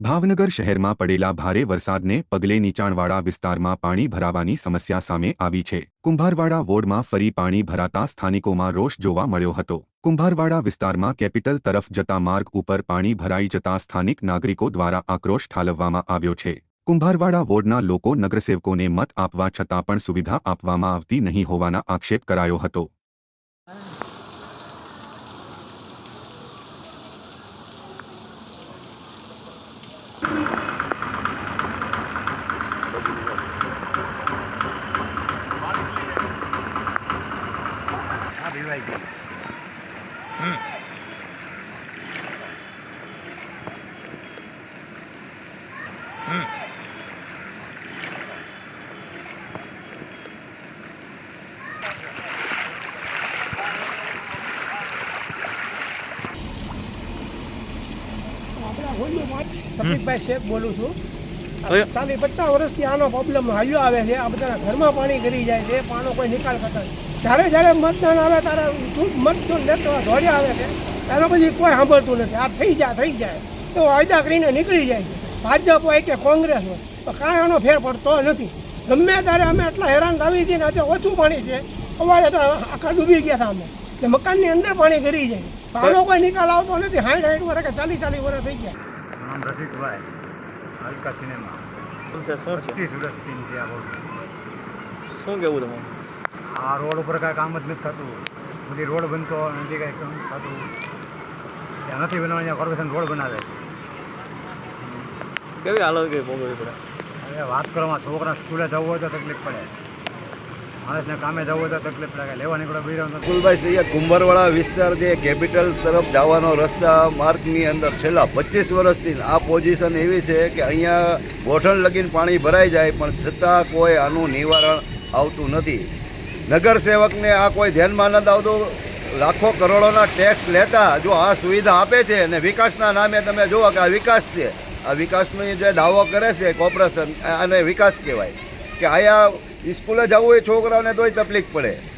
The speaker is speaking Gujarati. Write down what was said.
ભાવનગર શહેરમાં પડેલા ભારે વરસાદને પગલે નીચાણવાળા વિસ્તારમાં પાણી ભરાવાની સમસ્યા સામે આવી છે. કુંભારવાડા વોર્ડમાં ફરી પાણી ભરાતા સ્થાનિકોમાં રોષ જોવા મળ્યો હતો. કુંભારવાડા વિસ્તારમાં કેપિટલ તરફ જતા માર્ગ ઉપર પાણી ભરાઈ જતા સ્થાનિક નાગરિકો દ્વારા આક્રોશ ઠાલવવામાં આવ્યો છે. કુંભારવાડા વોર્ડના લોકો નગરસેવકોને મત આપવા છતાં પણ સુવિધા આપવામાં આવતી નહીં હોવાના આક્ષેપ કરાયો હતો. હા ભીવાઈ ગઈ હમ. હમ. આપણા હોલીમાં પ્રતિકભાઈ શેખ બોલું છું. કયો? ચાલી પચાસ વર્ષથી આનો પ્રોબ્લેમ હાલ્યો આવે છે. આ બધાના ઘરમાં પાણી ગરી જાય છે. પાણો કોઈ નિકાલ કરતા. જ્યારે જ્યારે મતદાન આવે ત્યારે મતદાન લેતા દોડ્યા આવે છે. ત્યારે પછી કોઈ સાંભળતું નથી. આ થઈ જાય થઈ જાય. તો વાયદા કરીને નીકળી જાય છે. ભાજપ હોય કે કોંગ્રેસ હોય તો કાંઈ આનો ફેર પડતો નથી. ગમે ત્યારે અમે એટલા હેરાન આવી છીએ ને અત્યારે ઓછું પાણી છે. અમારે તો આખા ડૂબી ગયા હતા અમે એટલે મકાનની અંદર પાણી ગરી જાય. પાણો કોઈ નિકાલ આવતો નથી. સાઠ હાઈટ વર્ષ કે ચાલીસ ચાલીસ વર્ષ થઈ ગયા. નામ હલકા સિનેમા. પચીસ વર્ષથી છે આ રોડ. શું કેવું તમારું આ રોડ ઉપર કાંઈ કામ જ નથી થતું. બધી રોડ બનતો નથી કાંઈ કામ થતું. જ્યાં નથી બનાવવા ત્યાં કોર્પોરેશન રોડ બનાવે છે. કેવી હાલત કઈ ભોગવવી પડે? હવે વાત કરવામાં છોકરા સ્કૂલે જવું હોય તો તકલીફ પડે. માણસને કામે જવું તો તકલીફ લાગે લેવા નીકળો નથી. અબ્દુલભાઈ સૈયદ કુંભરવાળા વિસ્તાર જે કેપિટલ તરફ જવાનો રસ્તા માર્ગની અંદર છેલ્લા પચીસ વર્ષથી આ પોઝિશન એવી છે કે અહીંયા ગોઠણ લગીને પાણી ભરાઈ જાય, પણ છતાં કોઈ આનું નિવારણ આવતું નથી. નગર સેવકને આ કોઈ ધ્યાનમાં નથી આવતું. લાખો કરોડોના ટેક્સ લેતા જો આ સુવિધા આપે છે અને વિકાસના નામે તમે જુઓ કે આ વિકાસ છે. આ વિકાસનો જે દાવો કરે છે કોર્પોરેશન આને વિકાસ કહેવાય. કે અહીંયા સ્કૂલે જવું હોય છોકરાઓને તોય તકલીફ પડે.